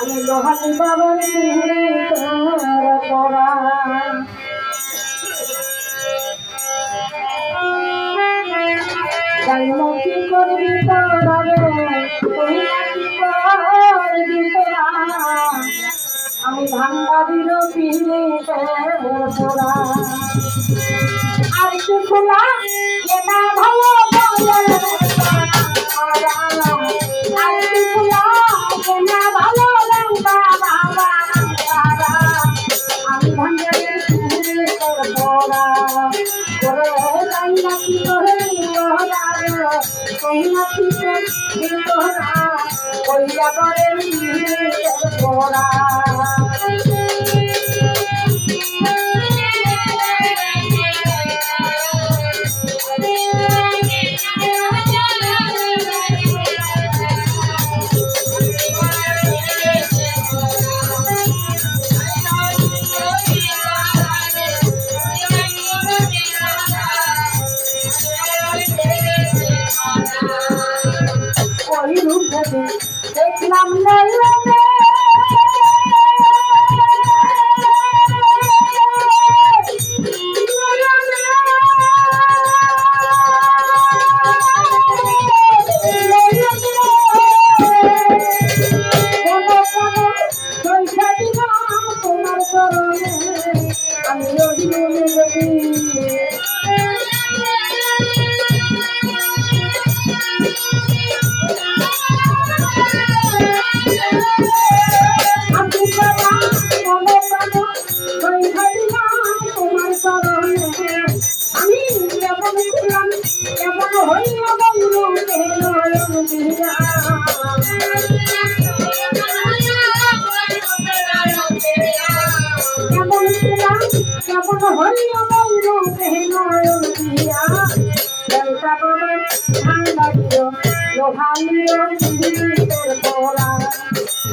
আমি লোহাটি বাবার পড়া জানো কি তোরা রে তুই করবি তোরা। আমি আর কি খোলা, এটা ভালো কই নাকি দেখলাম নয়নে কেমন ছিলাম কেমন হইল বন্ধু নয়ন দিয়া দেবতা বাবা ঠান্ডা দিও লোহালিও তোর পড়া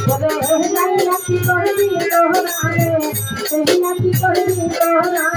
বলে যাই নাকি করবি তোরা রে সেই নাকি করবি তোরা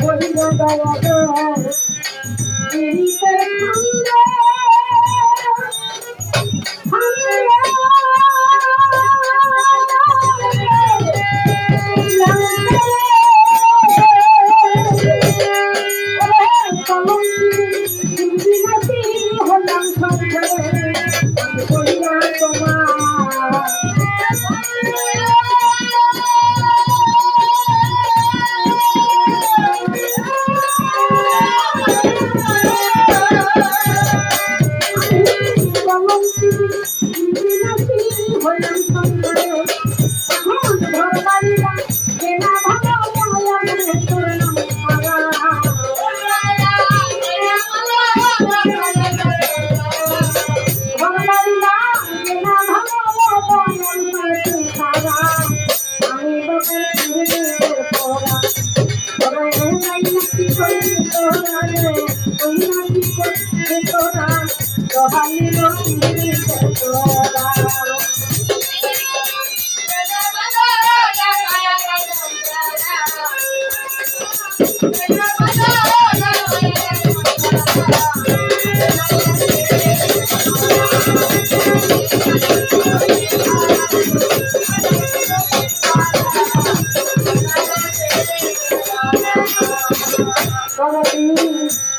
কহিল দয়াল পিড়িতের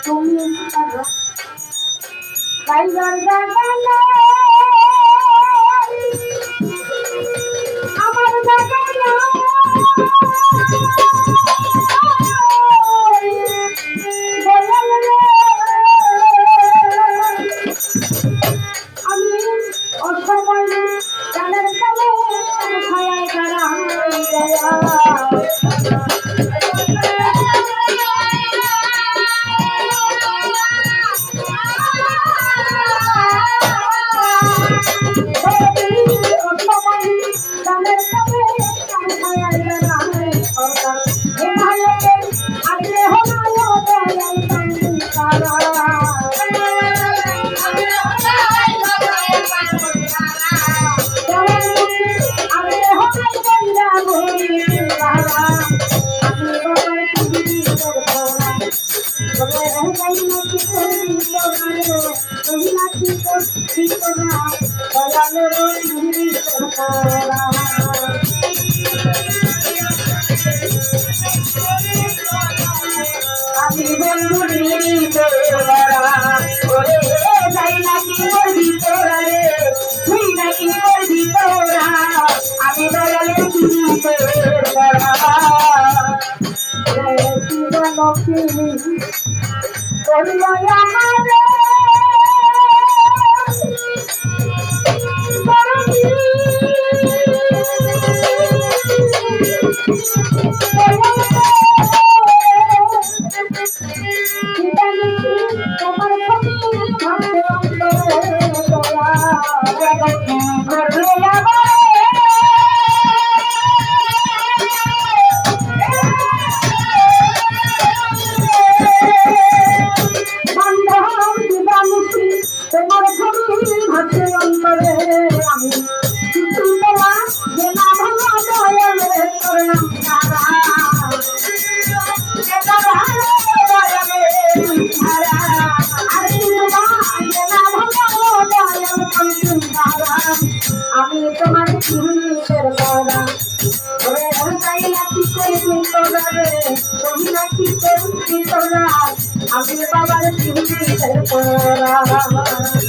তুমি বাইর দাদা আমি বন্ধু নিরি তোরা ওরে যাই নাকি করবি তোরা রে তুই নাকি করবি তোরা আমি দয়ালে কিনি তোরা আমার राम